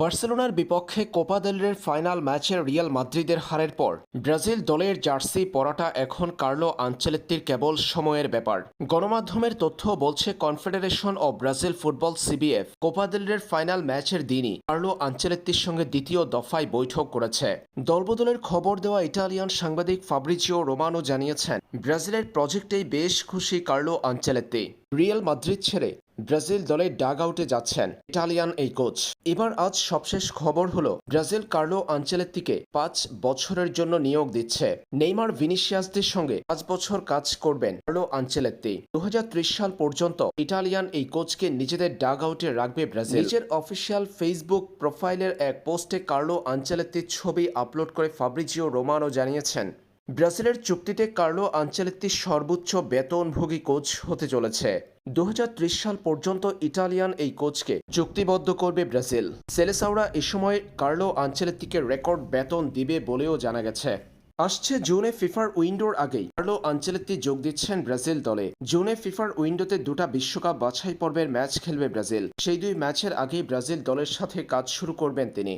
বার্সেলোনার বিপক্ষে Copa del রের ফাইনাল ম্যাচে রিয়াল মাদ্রিদের হারের পর ব্রাজিল দলের জার্সি পরাটা এখন কার্লো আঞ্চেলেত্তির কেবল সময়ের ব্যাপার। গণমাধ্যমের তথ্য বলছে confederation of Brazil football CBF Copa del রের ফাইনাল ম্যাচের দিনই কার্লো আঞ্চেলেত্তির সঙ্গে দ্বিতীয় দফায় বৈঠক করেছে। দলবদলের খবর দেওয়া ইটালিয়ান সাংবাদিক ফাব্রিজিও রোমানো জানিয়েছেন, ব্রাজিলের প্রজেক্টেই বেশ খুশি কার্লো আঞ্চলেত্তি রিয়াল মাদ্রিদ ছেড়ে ব্রাজিল দলের ডাগ আউটে যাচ্ছেন ইটালিয়ান এই কোচ। এবার আজ সবশেষ খবর হলো, ব্রাজিল কার্লো আঞ্চেলেত্তিকে পাঁচ বছরের জন্য নিয়োগ দিচ্ছে। নেইমার ভিনিসিয়াসদের সঙ্গে পাঁচ বছর কাজ করবেন কার্লো আঞ্চেলেত্তি। দু সাল পর্যন্ত ইটালিয়ান এই কোচকে নিজেদের ডাগ আউটে রাখবে ব্রাজিল। নিজের অফিসিয়াল ফেসবুক প্রোফাইলের এক পোস্টে কার্লো আঞ্চেলেত্তির ছবি আপলোড করে ফাব্রিজিও রোমানো জানিয়েছেন। ব্রাজিলের চুক্তিতে কার্লো আঞ্চেলেত্তি সর্বোচ্চ বেতনভোগী কোচ হতে চলেছে। দু হাজার ত্রিশ সাল পর্যন্ত ইটালিয়ান এই কোচকে চুক্তিবদ্ধ করবে ব্রাজিল। সেলেসাওরা এ সময় কার্লো আঞ্চেলেত্তিকে রেকর্ড বেতন দিবে বলেও জানা গেছে। আসছে জুনে ফিফার উইন্ডোর আগেই কার্লো আঞ্চেলেত্তি যোগ দিচ্ছেন ব্রাজিল দলে। জুনে ফিফার উইন্ডোতে দুটা বিশ্বকাপ বাছাই পর্বের ম্যাচ খেলবে ব্রাজিল। সেই দুই ম্যাচের আগেই ব্রাজিল দলের সাথে কাজ শুরু করবেন তিনি।